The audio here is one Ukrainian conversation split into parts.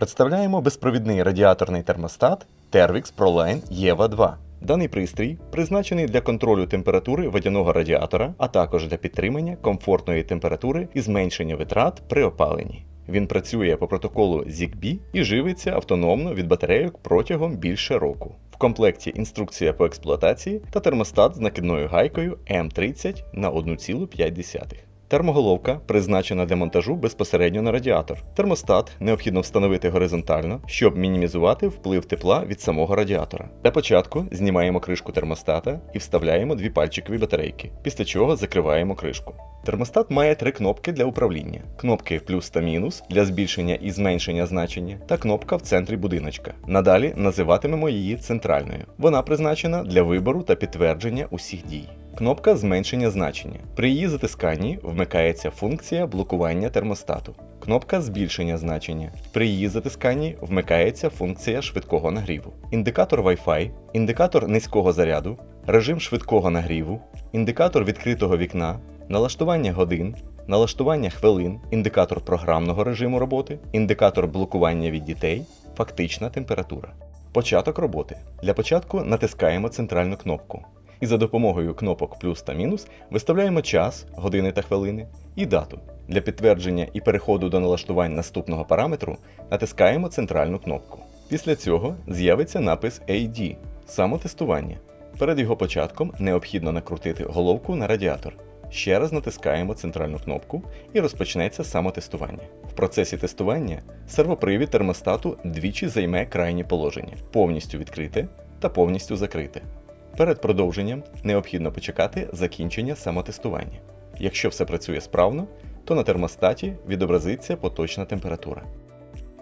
Представляємо безпровідний радіаторний термостат Tervix ProLine EVA 2. Даний пристрій призначений для контролю температури водяного радіатора, а також для підтримання комфортної температури і зменшення витрат при опаленні. Він працює по протоколу ZigBee і живиться автономно від батарейок протягом більше року. В комплекті інструкція по експлуатації та термостат з накидною гайкою М30 на 1,5. Термоголовка призначена для монтажу безпосередньо на радіатор. Термостат необхідно встановити горизонтально, щоб мінімізувати вплив тепла від самого радіатора. Для початку знімаємо кришку термостата і вставляємо дві пальчикові батарейки, після чого закриваємо кришку. Термостат має три кнопки для управління: кнопки плюс та мінус для збільшення і зменшення значення, та кнопка в центрі будиночка. Надалі називатимемо її центральною. Вона призначена для вибору та підтвердження усіх дій. Кнопка зменшення значення. При її затисканні вмикається функція блокування термостату. Кнопка збільшення значення. При її затисканні вмикається функція швидкого нагріву. Індикатор Wi-Fi, індикатор низького заряду, режим швидкого нагріву, індикатор відкритого вікна, налаштування годин, налаштування хвилин, індикатор програмного режиму роботи, індикатор блокування від дітей, фактична температура. Початок роботи. Для початку натискаємо центральну кнопку. І за допомогою кнопок плюс та мінус виставляємо час, години та хвилини і дату. Для підтвердження і переходу до налаштувань наступного параметру натискаємо центральну кнопку. Після цього з'явиться напис AD самотестування. Перед його початком необхідно накрутити головку на радіатор. Ще раз натискаємо центральну кнопку і розпочнеться самотестування. В процесі тестування сервопривід термостату двічі займе крайнє положення повністю відкрите та повністю закрите. Перед продовженням необхідно почекати закінчення самотестування. Якщо все працює справно, то на термостаті відобразиться поточна температура.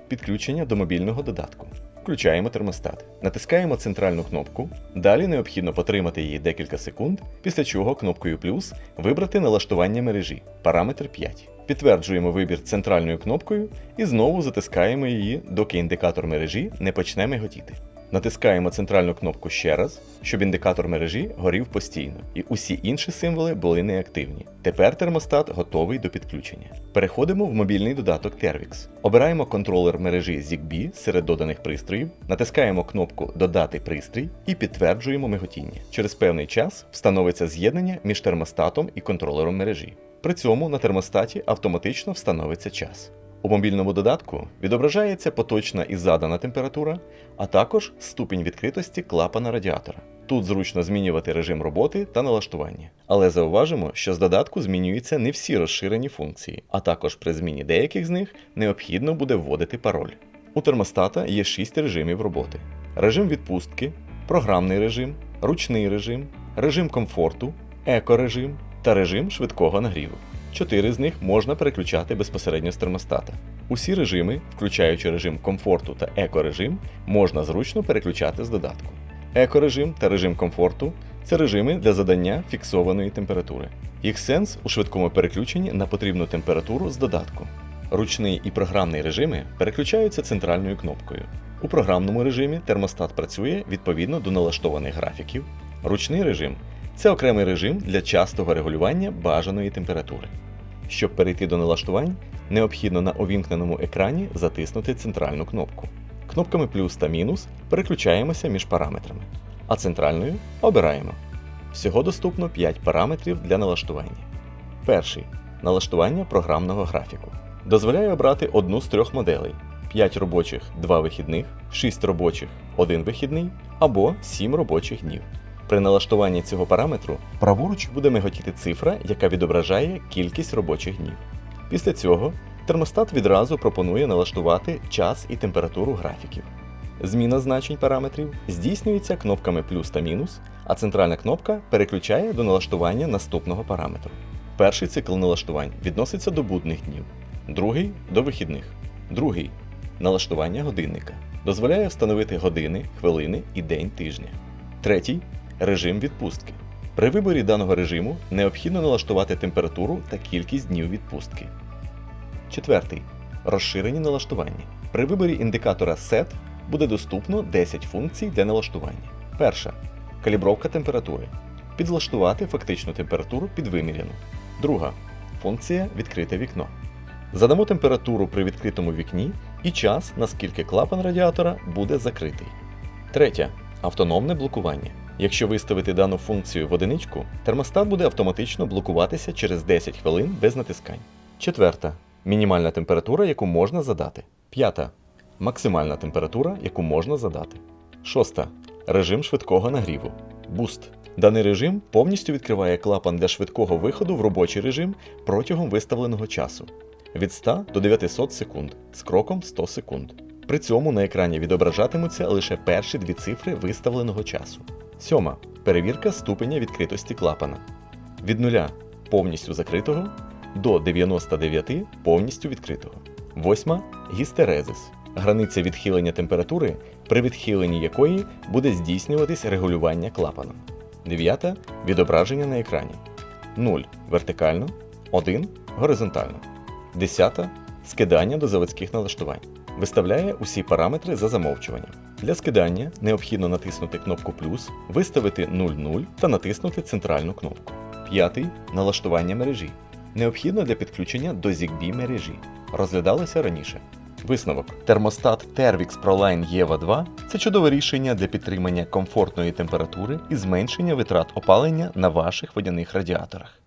Підключення до мобільного додатку. Включаємо термостат. Натискаємо центральну кнопку. Далі необхідно потримати її декілька секунд, після чого кнопкою плюс вибрати налаштування мережі, параметр 5. Підтверджуємо вибір центральною кнопкою і знову затискаємо її, доки індикатор мережі не почне миготіти. Натискаємо центральну кнопку ще раз, щоб індикатор мережі горів постійно, і усі інші символи були неактивні. Тепер термостат готовий до підключення. Переходимо в мобільний додаток Tervix. Обираємо контролер мережі ZigBee серед доданих пристроїв, натискаємо кнопку Додати пристрій і підтверджуємо миготіння. Через певний час встановиться з'єднання між термостатом і контролером мережі. При цьому на термостаті автоматично встановиться час. У мобільному додатку відображається поточна і задана температура, а також ступінь відкритості клапана радіатора. Тут зручно змінювати режим роботи та налаштування. Але зауважимо, що з додатку змінюються не всі розширені функції, а також при зміні деяких з них необхідно буде вводити пароль. У термостата є 6 режимів роботи: режим відпустки, програмний режим, ручний режим, режим комфорту, екорежим та режим швидкого нагріву. Чотири з них можна переключати безпосередньо з термостата. Усі режими, включаючи режим комфорту та екорежим, можна зручно переключати з додатку. Екорежим та режим комфорту це режими для задання фіксованої температури. Їх сенс у швидкому переключенні на потрібну температуру з додатку. Ручний і програмний режими переключаються центральною кнопкою. У програмному режимі термостат працює відповідно до налаштованих графіків. Ручний режим це окремий режим для частого регулювання бажаної температури. Щоб перейти до налаштувань, необхідно на увімкненому екрані затиснути центральну кнопку. Кнопками плюс та мінус переключаємося між параметрами, а центральною обираємо. Всього доступно 5 параметрів для налаштування. Перший налаштування програмного графіку. Дозволяє обрати одну з трьох моделей: 5 робочих 2 вихідних, 6 робочих 1 вихідний або 7 робочих днів. При налаштуванні цього параметру праворуч буде миготіти цифра, яка відображає кількість робочих днів. Після цього термостат відразу пропонує налаштувати час і температуру графіків. Зміна значень параметрів здійснюється кнопками плюс та мінус, а центральна кнопка переключає до налаштування наступного параметру. Перший цикл налаштувань відноситься до будних днів, другий до вихідних, другий налаштування годинника. Дозволяє встановити години, хвилини і день тижня. Третій режим відпустки. При виборі даного режиму необхідно налаштувати температуру та кількість днів відпустки. Четвертий розширені налаштування. При виборі індикатора SET буде доступно 10 функцій для налаштування. Перша калібровка температури. Підлаштувати фактичну температуру під виміряну. Друга функція відкрите вікно. Задамо температуру при відкритому вікні і час, наскільки клапан радіатора буде закритий. Третє. Автономне блокування. Якщо виставити дану функцію в одиничку, термостат буде автоматично блокуватися через 10 хвилин без натискань. Четверта. Мінімальна температура, яку можна задати. П'ята. Максимальна температура, яку можна задати. Шоста. Режим швидкого нагріву. Буст. Даний режим повністю відкриває клапан для швидкого виходу в робочий режим протягом виставленого часу від 100 до 900 секунд з кроком 100 секунд. При цьому на екрані відображатимуться лише перші дві цифри виставленого часу. Сьома. Перевірка ступеня відкритості клапана. Від 0 повністю закритого до 99 повністю відкритого. Восьма гістерезис. Границя відхилення температури, при відхиленні якої буде здійснюватись регулювання клапаном. Дев'ята відображення на екрані. 0 вертикально, 1 горизонтально. Десята скидання до заводських налаштувань. Виставляє усі параметри за замовчуванням. Для скидання необхідно натиснути кнопку плюс, виставити 00 та натиснути центральну кнопку. П'ятий налаштування мережі. Необхідно для підключення до ZigBee мережі. Розглядалося раніше. Висновок. Термостат Tervix ProLine EVA 2 це чудове рішення для підтримання комфортної температури і зменшення витрат опалення на ваших водяних радіаторах.